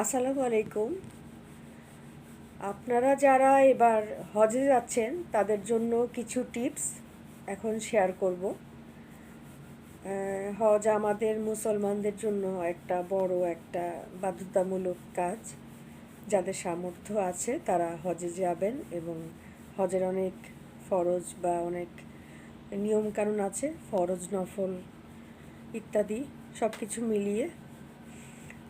আসসালামু আলাইকুম। আপনারা যারা এবার হজে যাচ্ছেন, তাদের জন্য কিছু টিপস এখন শেয়ার করব। হজ আমাদের মুসলমানদের জন্য একটা বড় একটা বাধ্যতামূলক কাজ। যাদের সামর্থ্য আছে, তারা হজে যাবেন এবং হজের অনেক ফরজ বা অনেক নিয়মকানুন আছে, ফরজ, নফল ইত্যাদি সব কিছু মিলিয়ে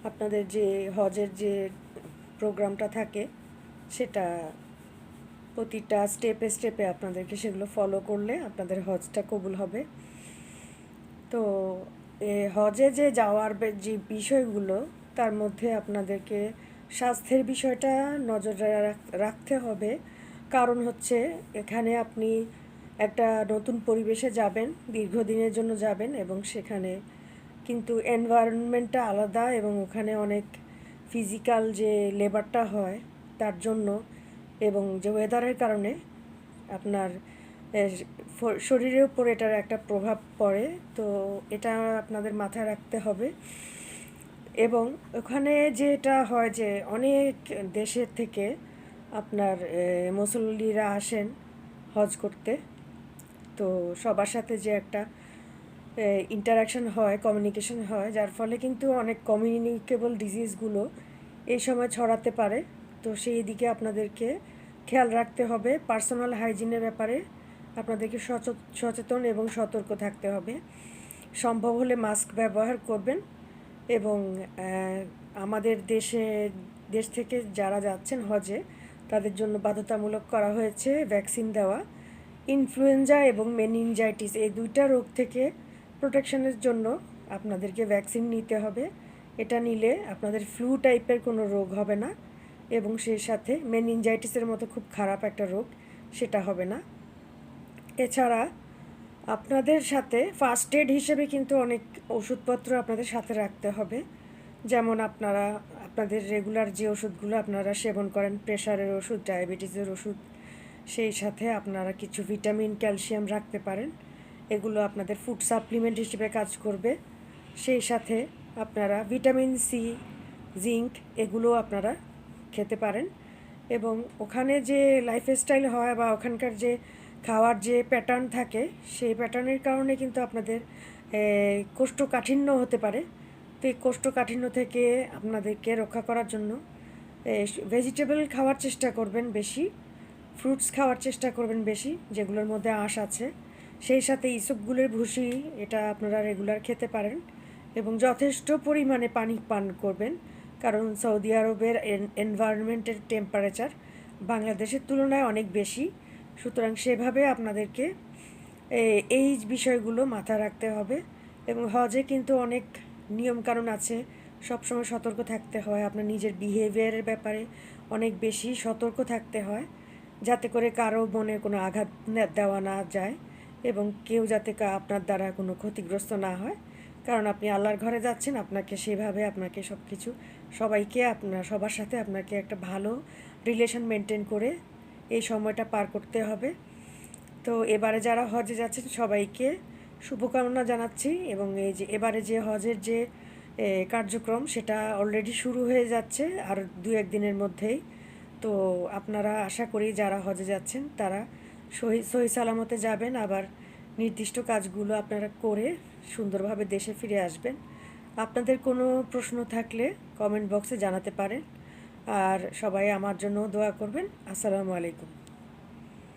আপনাদের যে হজের যে প্রোগ্রামটা থাকে, সেটা প্রতিটা স্টেপে স্টেপে আপনাদেরকে সেগুলো ফলো করলে আপনাদের হজটা কবুল হবে। তো এ হজে যে যাওয়ার যে বিষয়গুলো, তার মধ্যে আপনাদেরকে স্বাস্থ্যের বিষয়টা নজরে রাখতে হবে। কারণ হচ্ছে, এখানে আপনি একটা নতুন পরিবেশে যাবেন, দীর্ঘদিনের জন্য যাবেন এবং সেখানে কিন্তু এনভায়রনমেন্টটা আলাদা এবং ওখানে অনেক ফিজিক্যাল যে লেবারটা হয় তার জন্য এবং যে ওয়েদারের কারণে আপনার শরীরের উপর এটার একটা প্রভাব পড়ে। তো এটা আপনাদের মাথায় রাখতে হবে। এবং ওখানে যেটা হয় যে অনেক দেশের থেকে আপনার মুসল্লিরা আসেন হজ করতে। তো সবার সাথে যে একটা ইন্টারাকশন হয় কমিউনিকেশন হয়, যার ফলে কিন্তু অনেক কমিউনিকেবল ডিজিজগুলো এই সময় ছড়াতে পারে। তো সেই দিকে আপনাদেরকে খেয়াল রাখতে হবে। পার্সোনাল হাইজিনের ব্যাপারে আপনাদেরকে সচেত- সচেতন এবং সতর্ক থাকতে হবে। সম্ভব হলে মাস্ক ব্যবহার করবেন এবং আমাদের দেশে, দেশ থেকে যারা যাচ্ছেন হজে, তাদের জন্য বাধ্যতামূলক করা হয়েছে ভ্যাকসিন দেওয়া। ইনফ্লুয়েঞ্জা এবং মেনিনজাইটিস এই দুইটা রোগ থেকে প্রোটেকশনের জন্য আপনাদেরকে ভ্যাকসিন নিতে হবে। এটা নিলে আপনাদের ফ্লু টাইপের কোনো রোগ হবে না এবং সেই সাথে মেনিনজাইটিসের মতো খুব খারাপ একটা রোগ সেটা হবে না। এছাড়া আপনাদের সাথে ফার্স্ট এড হিসেবে কিন্তু অনেক ওষুধপত্র আপনাদের সাথে রাখতে হবে। যেমন আপনারা, আপনাদের রেগুলার যে ওষুধগুলো আপনারা সেবন করেন প্রেশারের ওষুধ ডায়াবেটিসের ওষুধ, সেই সাথে আপনারা কিছু ভিটামিন ক্যালসিয়াম রাখতে পারেন। এগুলো আপনাদের ফুড সাপ্লিমেন্ট হিসেবে কাজ করবে। সেই সাথে আপনারা ভিটামিন সি জিঙ্ক এগুলো আপনারা খেতে পারেন। এবং ওখানে যে লাইফস্টাইল হয় বা ওখানকার যে খাওয়ার যে প্যাটার্ন থাকে, সেই প্যাটার্নের কারণে কিন্তু আপনাদের কোষ্ঠকাঠিন্য হতে পারে। তো এই কোষ্ঠকাঠিন্য থেকে আপনাদেরকে রক্ষা করার জন্য ভেজিটেবল খাওয়ার চেষ্টা করবেন বেশি ফ্রুটস খাওয়ার চেষ্টা করবেন বেশি, যেগুলোর মধ্যে আঁশ আছে। সেই সাথে ইসবগুলের ভুসি, এটা আপনারা রেগুলার খেতে পারেন এবং যথেষ্ট পরিমাণে পানি পান করবেন। কারণ সৌদি আরবের এনভায়রনমেন্টের টেম্পারেচার বাংলাদেশের তুলনায় অনেক বেশি। সুতরাং সেভাবে আপনাদেরকে এই বিষয়গুলো মাথায় রাখতে হবে এবং হজে কিন্তু অনেক নিয়মকানুন আছে। সবসময় সতর্ক থাকতে হয়, আপনার নিজের বিহেভিয়ারের ব্যাপারে অনেক বেশি সতর্ক থাকতে হয়, যাতে করে কারও মনে কোনো আঘাত দেওয়া না যায়। এবং কেউ যাতে আপনার দ্বারা কোনো ক্ষতিগ্রস্ত না হয়। কারণ আপনি আল্লাহর ঘরে যাচ্ছেন, আপনাকে সেভাবে আপনাকে সব কিছু সবাইকে আপনার সবার সাথে আপনাকে একটা ভালো রিলেশন মেনটেন করে এই সময়টা পার করতে হবে। তো এবারে যারা হজে যাচ্ছেন, সবাইকে শুভকামনা জানাচ্ছি এবং এই যে, এবারে যে হজের যে কার্যক্রম, সেটা অলরেডি শুরু হয়ে যাচ্ছে আর দু একদিনের মধ্যেই। তো আপনারা আশা করি যারা হজে যাচ্ছেন, তারা সহি সালামতে যাবেন, আবার নির্দিষ্ট কাজগুলো আপনারা করে সুন্দরভাবে দেশে ফিরে আসবেন। আপনাদের কোনো প্রশ্ন থাকলে কমেন্ট বক্সে জানাতে পারেন। আর সবাই আমার জন্য দোয়া করবেন। আসসালামু আলাইকুম।